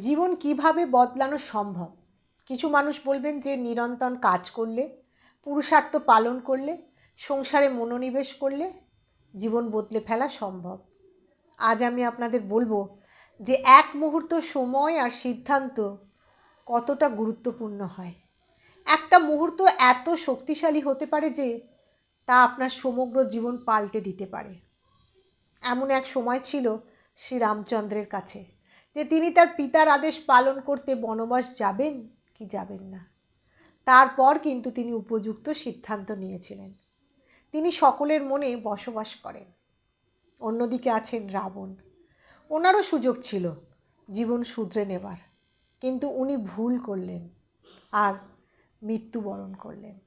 জীবন কীভাবে বদলানো সম্ভব? কিছু মানুষ বলবেন যে নিরন্তর কাজ করলে, পুরুষার্থ পালন করলে, সংসারে মনোনিবেশ করলে জীবন বদলে ফেলা সম্ভব। আজ আমি আপনাদের বলব যে এক মুহূর্ত সময় আর সিদ্ধান্ত কতটা গুরুত্বপূর্ণ হয়। একটা মুহূর্ত এত শক্তিশালী হতে পারে যে তা আপনার সমগ্র জীবন পাল্টে দিতে পারে। এমন এক সময় ছিল শ্রীরামচন্দ্রের কাছে। যে তিনি তার পিতার আদেশ পালন করতে বনবাস যাবেন কি যাবেন না। তারপর কিন্তু তিনি উপযুক্ত সিদ্ধান্ত নিয়েছিলেন। তিনি সকলের মনে বসবাস করেন। অন্যদিকে আছেন রাবণ। ওনারও সুযোগ ছিল জীবন শুধরে নেবার। কিন্তু উনি ভুল করলেন আর মৃত্যুবরণ করলেন।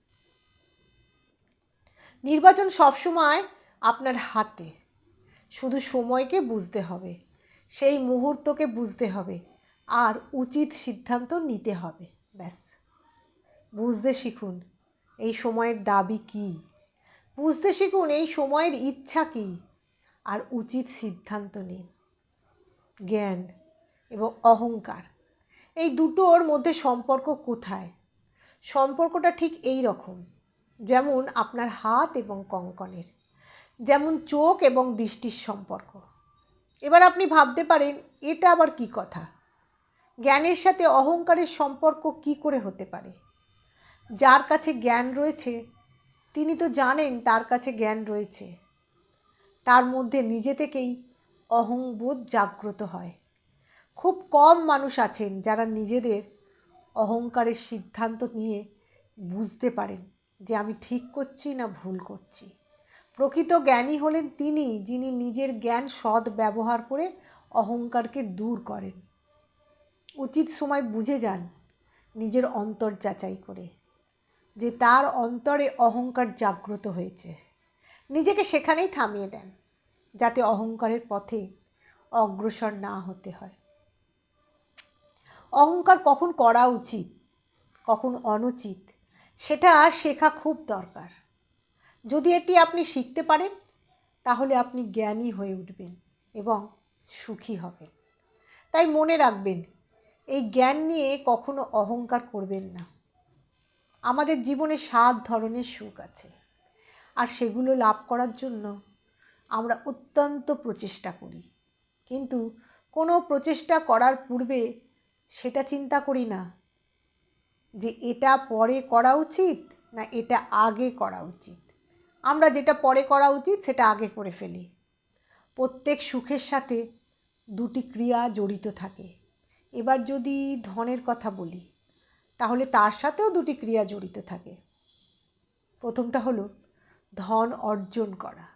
নির্বাচন সবসময় আপনার হাতে। শুধু সময়কে বুঝতে হবে। সেই মুহূর্তকে বুঝতে হবে। আর উচিত সিদ্ধান্ত নিতে হবে। ব্যাস। বুঝতে শিখুন, এই সময়ের দাবি কি? বুঝতে শিখুন, এই সময়ের ইচ্ছা কি? আর উচিত সিদ্ধান্ত নিন। জ্ঞান এবং অহংকার, এই দুটোর মধ্যে সম্পর্ক কোথায়? সম্পর্কটা ঠিক এই রকম। যেমন আপনার হাত এবং কঙ্কনের, যেমন চোখ এবং দৃষ্টির সম্পর্ক। এবার আপনি ভাবতে পারেন, এটা আবার কি কথা? জ্ঞানের সাথে অহংকারের সম্পর্ক কি করে হতে পারে? যার কাছে জ্ঞান রয়েছে, তিনি তো জানেন তার কাছে জ্ঞান রয়েছে। তার মধ্যে নিজে থেকেই অহংবোধ জাগ্রত হয়। খুব কম মানুষ আছেন যারা নিজেদের অহংকারের সিদ্ধান্ত নিয়ে বুঝতে পারেন যে আমি ঠিক করছি না ভুল করছি। প্রকৃত জ্ঞানী হলেন তিনি, যিনি নিজের জ্ঞান সৎ ব্যবহার করে অহংকারকে দূর করেন। উচিত সময় বুঝে যান নিজের অন্তর যাচাই করে, যে তার অন্তরে অহংকার জাগ্রত হয়েছে। নিজেকে সেখানেই থামিয়ে দেন, যাতে অহংকারের পথে অগ্রসর না হতে হয়। অহংকার কখন করা উচিত, কখন অনুচিত, সেটা শেখা খুব দরকার। যদি এটি আপনি শিখতে পারেন, তাহলে আপনি জ্ঞানী হয়ে উঠবেন এবং সুখী হবেন। তাই মনে রাখবেন, এই জ্ঞান নিয়ে কখনো অহংকার করবেন না। আমাদের জীবনে সাত ধরনের সুখ আছে, আর সেগুলো লাভ করার জন্য আমরা অত্যন্ত প্রচেষ্টা করি। কিন্তু কোনো প্রচেষ্টা করার পূর্বে সেটা চিন্তা করি না যে এটা পরে করা উচিত না এটা আগে করা উচিত। আমরা যেটা পরে করা উচিত সেটা আগে করে ফেলি। প্রত্যেক সুখের সাথে দুটি ক্রিয়া জড়িত থাকে। এবার যদি ধনের কথা বলি, তাহলে তার সাথেও দুটি ক্রিয়া জড়িত থাকে। প্রথমটা হলো ধন অর্জন করা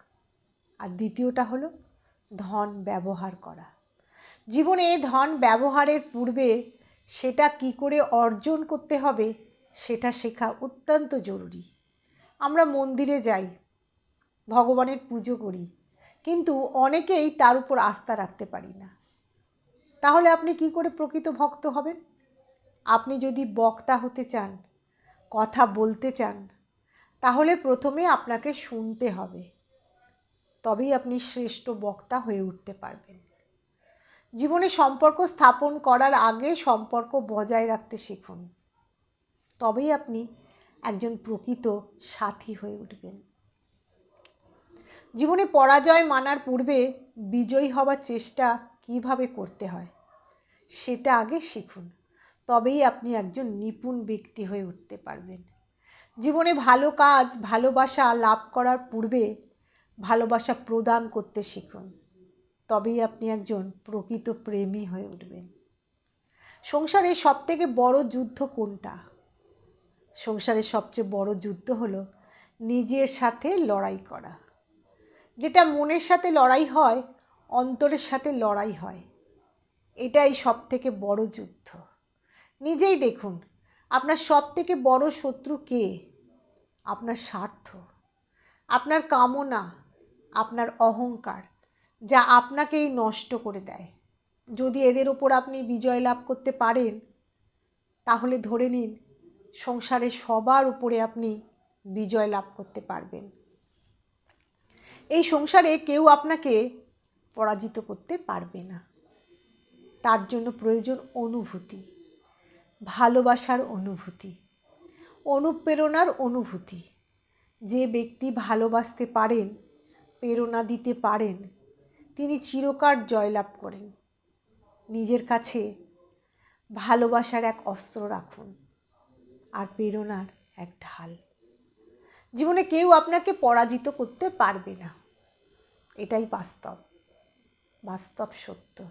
আর দ্বিতীয়টা হলো ধন ব্যবহার করা। জীবনে ধন ব্যবহারের পূর্বে সেটা কি করে অর্জন করতে হবে, সেটা শেখা অত্যন্ত জরুরি। আমরা মন্দিরে যাই, ভগবানের পুজো করি, কিন্তু অনেকেই তার উপর আস্থা রাখতে পারি না। তাহলে আপনি কি করে প্রকৃত ভক্ত হবেন? আপনি যদি বক্তা হতে চান, কথা বলতে চান, তাহলে প্রথমে আপনাকে শুনতে হবে। তবেই আপনি শ্রেষ্ঠ বক্তা হয়ে উঠতে পারবেন। জীবনে সম্পর্ক স্থাপন করার আগে সম্পর্ক বজায় রাখতে শিখুন। তবেই আপনি একজন প্রকৃত সাথী হয়ে উঠবেন। জীবনে পরাজয় মানার পূর্বে বিজয়ী হওয়ার চেষ্টা কীভাবে করতে হয়, সেটা আগে শিখুন। তবেই আপনি একজন নিপুণ ব্যক্তি হয়ে উঠতে পারবেন। জীবনে ভালো কাজ, ভালোবাসা লাভ করার পূর্বে ভালোবাসা প্রদান করতে শিখুন। তবেই আপনি একজন প্রকৃত প্রেমী হয়ে উঠবেন। সংসারে সবথেকে বড় যুদ্ধ কোনটা? সংসারের সবচেয়ে বড় যুদ্ধ হলো নিজের সাথে লড়াই করা। যেটা মনের সাথে লড়াই হয়, অন্তরের সাথে লড়াই হয়। এটাই সব থেকে বড় যুদ্ধ। নিজেই দেখুন, আপনার সব থেকে বড় শত্রু কে? আপনার স্বার্থ। আপনার কামনা, আপনার অহংকার, যা আপনাকেই নষ্ট করে দেয়। যদি এদের ওপর আপনি বিজয় লাভ করতে পারেন, তাহলে ধরে নিন সংসারে সবার উপরে আপনি বিজয় লাভ করতে পারবেন। এই সংসারে কেউ আপনাকে পরাজিত করতে পারবে না। তার জন্য প্রয়োজন অনুভূতি, ভালোবাসার অনুভূতি, অনুপ্রেরণার অনুভূতি। যে ব্যক্তি ভালোবাসতে পারেন, প্রেরণা দিতে পারেন, তিনি চিরকাল জয়লাভ করেন। নিজের কাছে ভালোবাসার এক অস্ত্র রাখুন। আর প্রেরণার এক ঢাল। জীবনে কেউ আপনাকে পরাজিত করতে পারবে না। এটাই বাস্তব। বাস্তব সত্য।